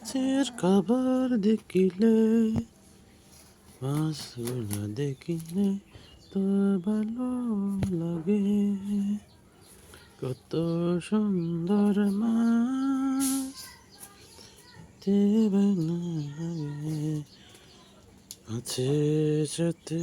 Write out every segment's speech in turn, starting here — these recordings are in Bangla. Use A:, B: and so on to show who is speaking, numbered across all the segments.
A: মাছের খাবার দেখিলে মাছগুলো দেখিলে তো ভালো লাগে কত সুন্দর মাছ দেবে না মাছের সাথে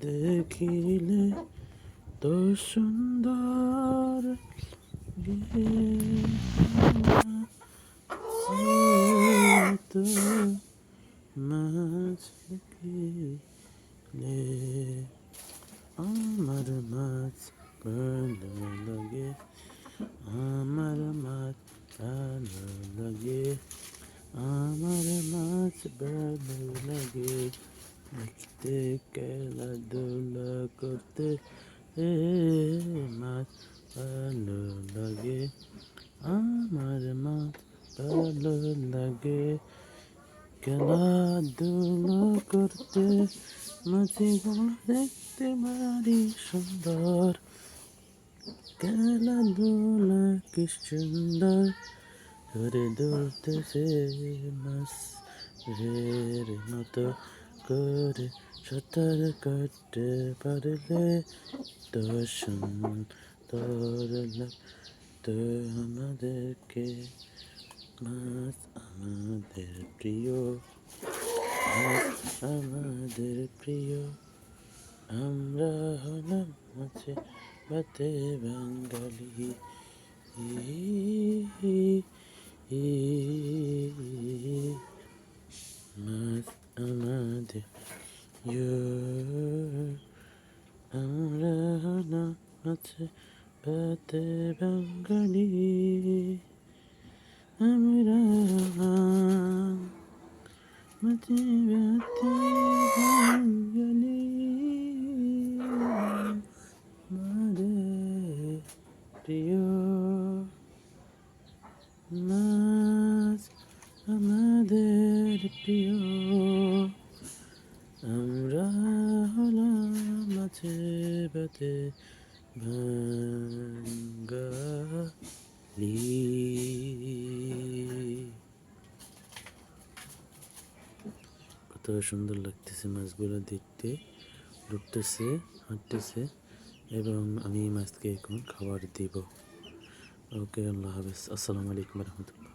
A: দেখিলে তো সুন্দর আমার মাছ ভালো লাগে আমার মাছ ভালো লাগে আমার মাছ ভালো লাগে দেখতে খেলাধুলা করতে মাছ ভালো লাগে আমার মাছ ভালো লাগে খেলাধুলা করতে মাঝিগুলো দেখতে ভারী সুন্দর খেলাধুলা কি সুন্দর করে দুলতেছে মাছ রের মতো করে সাঁতার কাটতে পারলে তো সুন্দর লাগতো আমাদেরকে। মাছ আমাদের প্রিয় আমাদের প্রিয়। আমরা হলাম মাছে বাতে বাঙালি। মাছে বাতে বাঙালি আমরা মাছে বাতে বাঙালি আমাদের প্রিয়, মাছ আমাদের প্রিয়। আমরা হলাম মাছে বাতে বাঙালি কত সুন্দর লাগতেছে মাছগুলো দেখতে। লুটতেছে, হাঁটতেছে, এবং আমি মাছকে এখন খাবার দিব। ওকে, আল্লাহ হাফেজ। আসসালামু আলাইকুম রহমতুল্লাহ।